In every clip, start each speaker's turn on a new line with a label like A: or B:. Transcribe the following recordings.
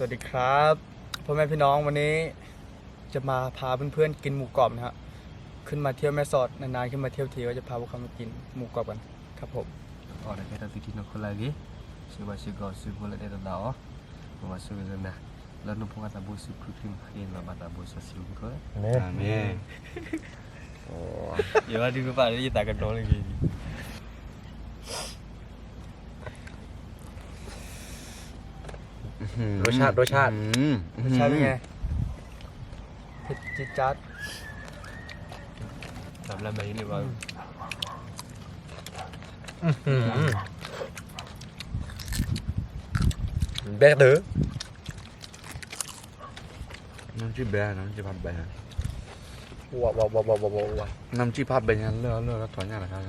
A: สวัสดีครับพ่อแม่พี่น้องวันนี้จะมาพาเพื่อนๆกินหมูกรอบนะฮะขึ้นมาเที่ยวแม่สอดนานๆขึ้นมาเที่ยวทีก็จะพาพวกเขามากินหมูกรอบกันครับผม
B: Ora kita bikin aku lagi. Coba sih kau sih boleh dia tahu. Masuk ke sana. Lalu pun kata bos krim krim lah kata bos hasil kau.
C: นี่
B: Amin. Oh, ya ada lupa ada kita akan dong lagi.
C: รสชาติรสชาติ
A: รสชาติเป็นไงเผ็ดจี๊ดจ๊าด
B: Làm làm mấy này vào.
C: แบกเด้อ
D: น้ำจิ้มแบะน้ำจิ้มผัดแบะ
C: ว้าวว้าวว้าวว้าวว้าวว้าว
D: น้ำจิ้มผัดแบะยันเลือกเลือกแล้วถอนยากนะครับ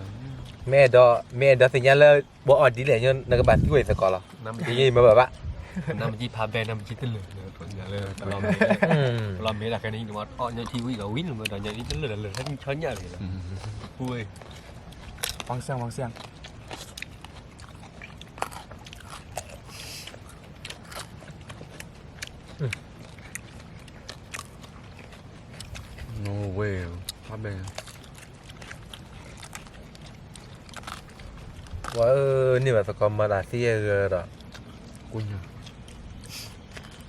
C: แม่ดอแม่ดอสิญญาเลยบ่ออดดีเลยยันนักบัตรที่เวสก่อนหรอ
B: Nam
C: ที่นี่มาแบบว่า
B: nam chi pha be nam chi tên lửa nữa còn nhà lửa làm mấy
C: อืม
B: làm mấy là cái này mà họ nhận thi quý gấu win mà đòi nhận đi tên lửa lửa hết chó nhà rồi là. Ui.
A: ฟังเสียงฟังเสียง
D: โนเวลผัดแบะ
C: ว่าเออนี่แบบสกอมมาลาเซียเกอร์
D: กุ้งอะ
C: มีมือมีมือเยอนะพวกเกมมาเนาะ
D: อืม
C: อืม
B: Làm sao đi bỏ mình đi.
C: อืม
B: Ui.
D: ไอ้บ้ามือเพื่อนแล้วพอเดี๋ยวออกเปียกวันนี้ตาบลาแล้วอร่อย
C: หมูกรอบเยอะหมูกรอบนี่ย่อประเทศเชื่อบุญ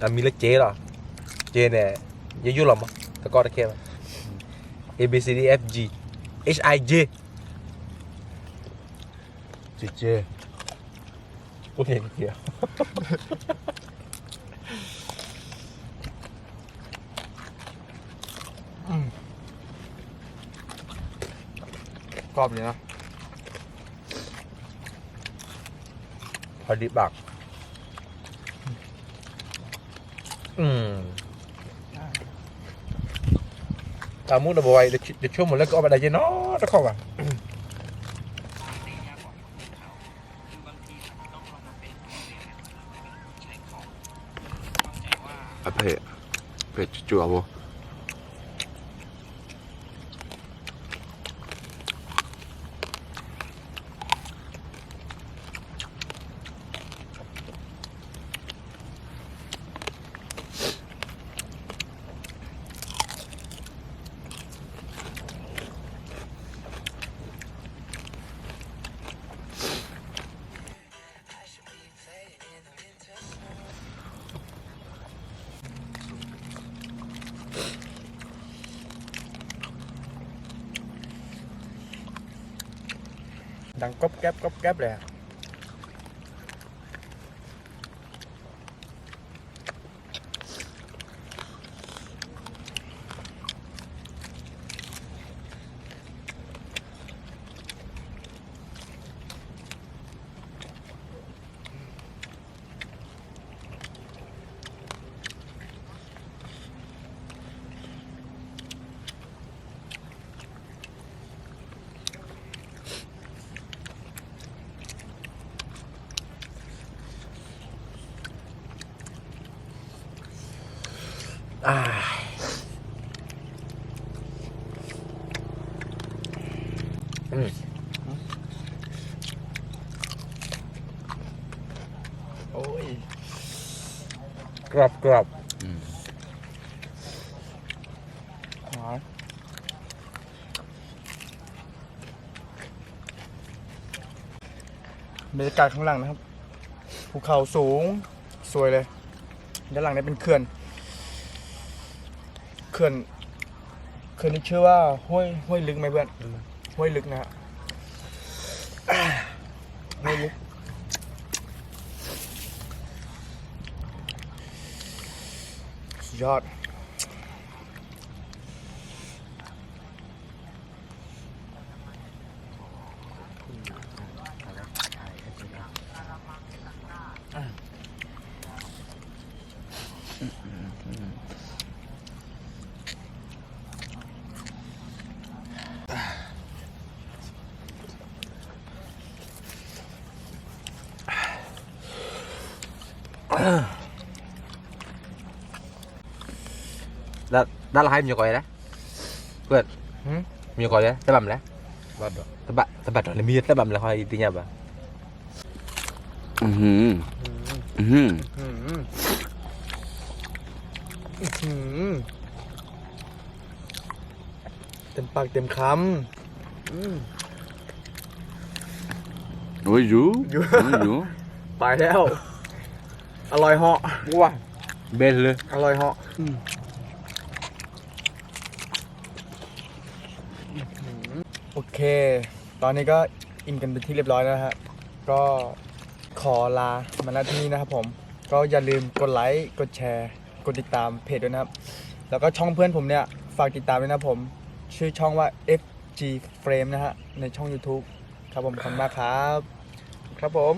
C: อะ
A: มี
C: เล็กเจหรอเจเนี่ยเยอะยุ่งหรอมั้งสกอร์ตะเคียน A B C D F G H I J
D: เจเจ
C: โอ้ยเกี่ยว
A: ก รอบเลยนะ
C: พอดีบัก อืมตามุนเอาไว้เดี๋ยวเดี๋ยวช่วงหมดแล้วก็เอาไปได้เจเนาะตะเข้าอะ
D: อะเผ็ดเผ็ดจั่วๆบ่
A: ดังก๊อบแอื
C: ม
A: โอ้ย
C: กรอบกรอบ
A: หวานบรรยากาศข้างหลังนะครับ ภูเขาสูง สวยเลย ด้านหลังเนี่ยเป็นเขื่อน ขื่อนเขื่อนนี้ชื่อว่าห้วยห้วยลึกไหมเพื่อนห้วยลึกนะฮะห้วยลึกสุดยอด
C: Dah dah lah punya kau ya. Buat.
A: Hmm?
C: Punya kau ya. Tebam lah.
B: Bada.
C: Tebak tebak dah lebih tebam lah kau intinya apa?
D: อือหืออือหือ
A: อืมอื้อหือเต็มปากเต็มคำอืม
D: โอ้ยอยู่
A: อยู่
D: โอ้ยอยู่
A: ไปแล้ว อร่อยเหาะ
C: Wah. Best le.
A: อร่อยเหาะโอเค ตอนนี้ก็อินกันเป็นที่เรียบร้อยแล้วนะฮะ ก็ขอลามาณที่นี้นะครับผม ก็อย่าลืมกดไลค์ กดแชร์ กดติดตามเพจด้วยนะครับ แล้วก็ช่องเพื่อนผมเนี่ย ฝากติดตามด้วยนะครับผม ชื่อช่องว่า FG Frame นะฮะ ในช่อง YouTube ครับผมขอบคุณมากครับ ครับผม